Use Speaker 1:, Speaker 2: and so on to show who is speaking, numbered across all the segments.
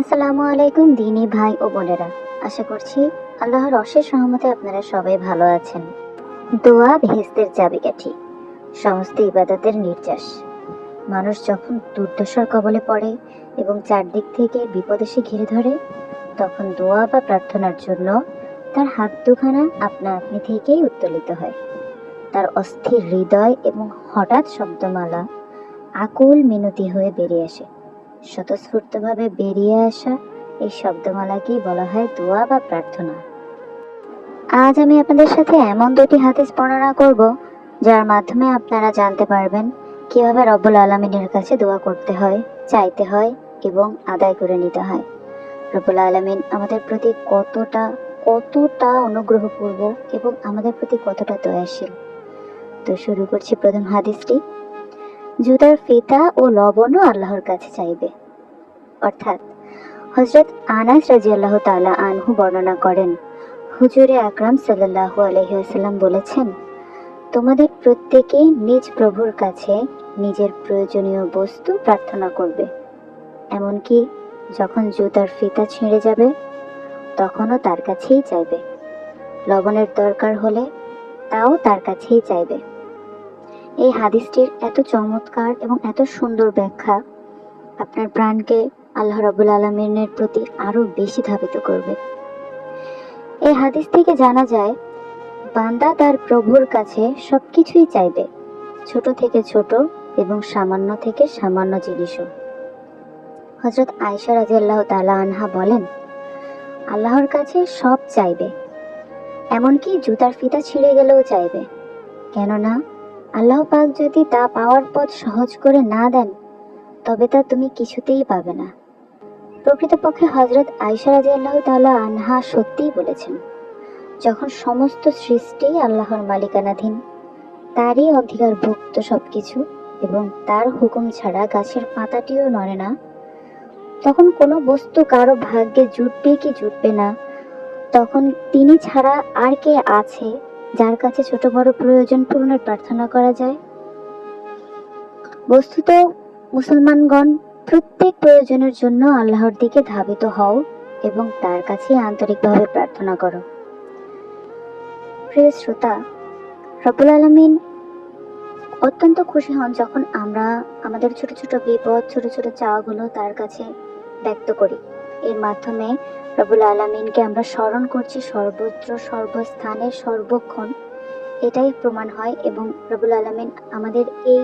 Speaker 1: আসসালামু আলাইকুম দিনী ভাই ও বোনেরা। আশা করছি আল্লাহর অশেষ রহমতে আপনারা সবাই ভালো আছেন। দোয়া ভেস্তের চাবিকাঠি, সমস্ত ইবাদতের নির্যাস। মানুষ যখন দুর্দশার কবলে পড়ে এবং চারদিক থেকে বিপদ এসে ঘিরে ধরে, তখন দোয়া বা প্রার্থনার জন্য তার হাত দুখানা আপনা আপনি থেকেই উত্তোলিত হয়। তার অস্থির হৃদয় এবং হঠাৎ শব্দমালা আকুল মিনতি হয়ে বেরিয়ে আসে। স্বতঃস্ফূর্তভাবে বেরিয়ে আসা এই শব্দমালাকেই বলা হয় দোয়া বা প্রার্থনা। আজ আমি আপনাদের সাথে এমন দুটি হাদিস বর্ণনা করব, যার মাধ্যমে আপনারা জানতে পারবেন কীভাবে রব্বুল আলমিনের কাছে দোয়া করতে হয়, চাইতে হয় এবং আদায় করে নিতে হয়। রব্বুল আলমিন আমাদের প্রতি কতটা কতটা অনুগ্রহপূর্ব এবং আমাদের প্রতি কতটা দয়াশীল। তো শুরু করছি প্রথম হাদিসটি। জুতার ফিতা ও লবণও আল্লাহর কাছে চাইবে। অর্থাৎ হজরত আনাস রাজিয়াল্লাহ তাআলা আনহু বর্ণনা করেন, হুজুরে আকরাম সাল্লাল্লাহু আলাইহি ওয়াসাল্লাম বলেছেন, তোমাদের প্রত্যেকেই নিজ প্রভুর কাছে নিজের প্রয়োজনীয় বস্তু প্রার্থনা করবে। এমনকি যখন জুতার ফিতা ছিঁড়ে যাবে, তখনও তার কাছেই চাইবে। লবণের দরকার হলে তাও তার কাছেই চাইবে। এই হাদিসটির এত চমৎকার এবং এত সুন্দর ব্যাখ্যা আপনার প্রাণকে আল্লাহ রাবুল আলমিনের প্রতি আরও বেশি ধাবিত করবে। এই হাদিস থেকে জানা যায়, বান্দা তার প্রভুর কাছে সবকিছুই চাইবে, ছোট থেকে ছোট এবং সামান্য থেকে সামান্য জিনিসও। হজরত আয়সা রাজি আল্লাহ তালা আনহা বলেন, আল্লাহর কাছে সব চাইবে, এমনকি জুতার ফিতা ছিঁড়ে গেলেও চাইবে। কেননা আল্লাহ পাক যদি তা পাওয়ার পথ সহজ করে না দেন, তবে তা তুমি কিছুতেই পাবে না। প্রকৃতপক্ষে হজরত আয়সা রাজি আল্লাহ তালা আনহা সত্যিই বলেছেন, যখন সমস্ত সৃষ্টি আল্লাহর মালিকানাধীন, তারই অধিকারভুক্ত সবকিছু এবং তার হুকুম ছাড়া গাছের পাতাটিও নড়ে না, তখন কোনো বস্তু কারও ভাগ্যে জুটবে কি জুটবে না, তখন তিনি ছাড়া আর কে আছে যার কাছে ছোট বড় প্রয়োজন পূরণের প্রার্থনা করা যায়। বস্তুত মুসলমানগণ প্রত্যেক প্রয়োজনের জন্য আল্লাহর দিকে ধাবিত হও এবং তার কাছে আন্তরিকভাবে প্রার্থনা করো। প্রিয় শ্রোতা রবুল আলমিন অত্যন্ত খুশি হন যখন আমরা আমাদের ছোট ছোট বিপদ, ছোট ছোট চাওয়াগুলো তার কাছে ব্যক্ত করি। এর মাধ্যমে রবুল আলমিনকে আমরা স্মরণ করছি সর্বত্র, সর্বস্থানে, সর্বক্ষণ। এটাই প্রমাণ হয় এবং রবুল আলমিন আমাদের এই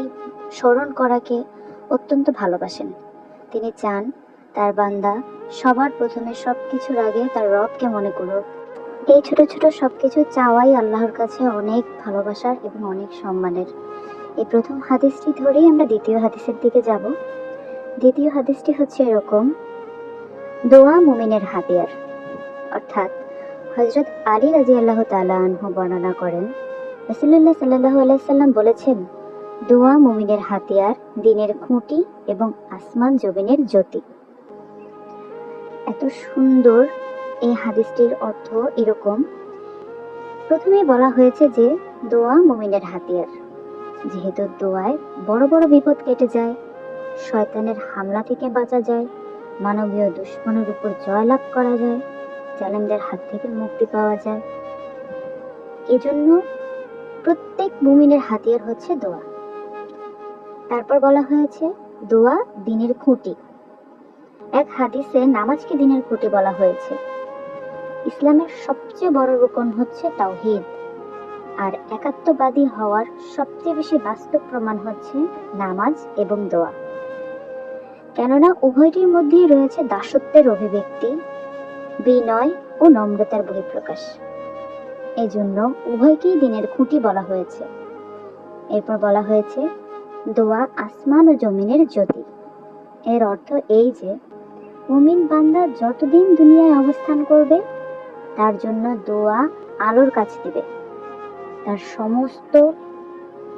Speaker 1: স্মরণ করাকে অত্যন্ত ভালোবাসেন। তিনি চান তার বান্দা সবার প্রথমে সব কিছুর আগে তার রবকে মনে করুক। এই ছোট ছোট সবকিছু চাওয়াই আল্লাহর কাছে অনেক ভালোবাসার এবং অনেক সম্মানের। এই প্রথম হাদিসটি ধরেই আমরা দ্বিতীয় হাদিসের দিকে যাব। দ্বিতীয় হাদিসটি হচ্ছে এরকম দোয়া মুমিনের হাতিয়ার। অর্থাৎ হজরত আলী রাজি আল্লাহ আনহু বর্ণনা করেন রসুল্লাহ সাল্লাহ আলাইসাল্লাম বলেছেন, দোয়া মুমিনের হাতিয়ার দিনের খুঁটি এবং আসমান জমিনের জ্যোতি। এত সুন্দর এই হাদিসটির অর্থ এরকম। প্রথমেই বলা হয়েছে যে, দোয়া মুমিনের হাতিয়ার। যেহেতু দোয়ায় বড় বড় বিপদ কেটে যায়, শয়তানের হামলা থেকে বাঁচা যায় মানবীয় দুশ্মনের উপর জয়লাভ করা যায় জালেমদের হাত থেকে মুক্তি পাওয়া যায়। এজন্য প্রত্যেক মুমিনের হাতিয়ার হচ্ছে দোয়া। তারপর বলা হয়েছে, দোয়া দিনের খুঁটি। এক হাদিসে নামাজকে দিনের খুঁটি বলা হয়েছে। ইসলামের সবচেয়ে বড় রোকন হচ্ছে তাওহিদ। আর একাত্মবাদী হওয়ার সবচেয়ে বেশি বাস্তব প্রমাণ হচ্ছে নামাজ এবং দোয়া। কেননা উভয়টির মধ্যেই রয়েছে দাসত্বের অভিব্যক্তি, বিনয় ও নম্রতার বহিঃপ্রকাশ। এজন্য উভয়কেই দিনের খুঁটি বলা হয়েছে। এরপর বলা হয়েছে, দোয়া আসমান ও জমিনের জ্যোতি। এর অর্থ এই যে, মুমিন বান্দা যতদিন দুনিয়ায় অবস্থান করবে, তার জন্য দোয়া আলোর কাছ দিবে। তার সমস্ত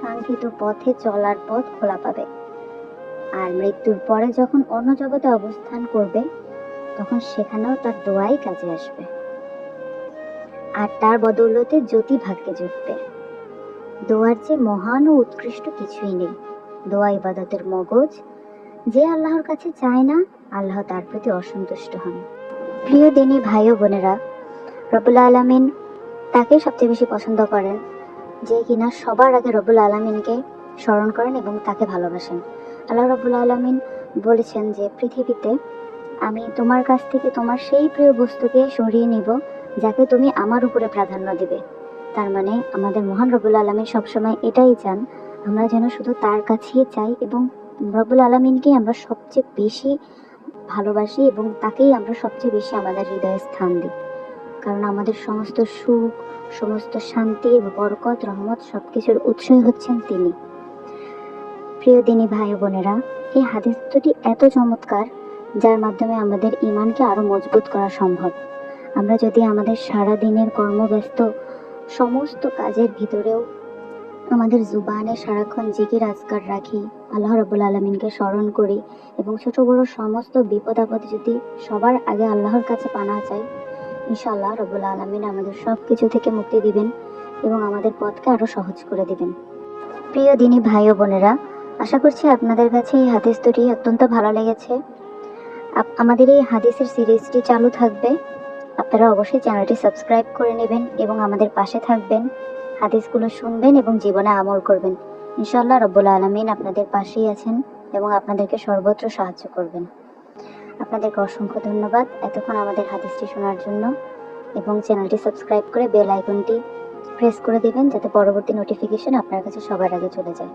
Speaker 1: কাঙ্ক্ষিত পথে চলার পথ খোলা পাবে। আর মৃত্যুর পরে যখন অন্য জগতে অবস্থান করবে, তখন সেখানেও তার দোয়াই কাজে আসবে। আর তার বদৌলতে জ্যোতি ভাগ্যে জুটবে। দোয়ার যে মহান ও উৎকৃষ্ট কিছুই নেই। দোয়া ইবাদতের মগজ। যে আল্লাহর কাছে চায় না, আল্লাহ তার প্রতি অসন্তুষ্ট হন। প্রিয় দিনী ভাই ও বোনেরা রবুল আলমিন তাকে সবচেয়ে বেশি পছন্দ করেন, যে কিনা সবার আগে রবুল আলমিনকে স্মরণ করেন এবং তাকে ভালোবাসেন। আল্লাহ রবুল আলমিন বলেছেন যে, পৃথিবীতে আমি তোমার কাছ থেকে তোমার সেই প্রিয় বস্তুকে সরিয়ে নিব, যাকে তুমি আমার উপরে প্রাধান্য দিবে। তার মানে আমাদের মহান রবুল আলমিন সবসময় এটাই চান, আমরা যেন শুধু তার কাছেই চাই এবং রবুল আলমিনকেই আমরা সবচেয়ে বেশি ভালোবাসি এবং তাকেই আমরা সবচেয়ে বেশি আমাদের হৃদয়ে স্থান দিই। কারণ আমাদের সমস্ত সুখ, সমস্ত শান্তি, বরকত, রহমত সব কিছুর উৎসই হচ্ছেন তিনি। প্রিয় দিনী ভাই বোনেরা, এই হাদিস দুটি এত চমৎকার, যার মাধ্যমে আমাদের ইমানকে আরও মজবুত করা সম্ভব। আমরা যদি আমাদের সারা দিনের কর্মব্যস্ত সমস্ত কাজের ভিতরেও আমাদের জুবানে সারাক্ষণ জিকির আজকার রাখি, আল্লাহ রবুল আলমিনকে স্মরণ করি এবং ছোট বড় সমস্ত বিপদ আপদ যদি সবার আগে আল্লাহর কাছে পানা চাই, ইনশাআল্লাহ রবুল আলমিন আমাদের সব কিছু থেকে মুক্তি দিবেন এবং আমাদের পথকে আরও সহজ করে দিবেন। প্রিয় দিনী ভাই ও বোনেরা আশা করছি আপনাদের কাছে এই হাদিস দুটি অত্যন্ত ভালো লেগেছে। আমাদের এই হাদিসের সিরিজটি চালু থাকবে। আপনারা অবশ্যই চ্যানেলটি সাবস্ক্রাইব করে নেবেন এবং আমাদের পাশে থাকবেন, হাদিসগুলো শুনবেন এবং জীবনে আমল করবেন। ইনশাআল্লাহ রব্বুল আলমিন আপনাদের পাশেই আছেন এবং আপনাদেরকে সর্বত্র সাহায্য করবেন। আপনাদেরকে অসংখ্য ধন্যবাদ এতক্ষণ আমাদের হাদিসটি শোনার জন্য এবং চ্যানেলটি সাবস্ক্রাইব করে বেল আইকনটি প্রেস করে দিবেন যাতে পরবর্তী নোটিফিকেশন আপনার কাছে সবার আগে চলে যায়।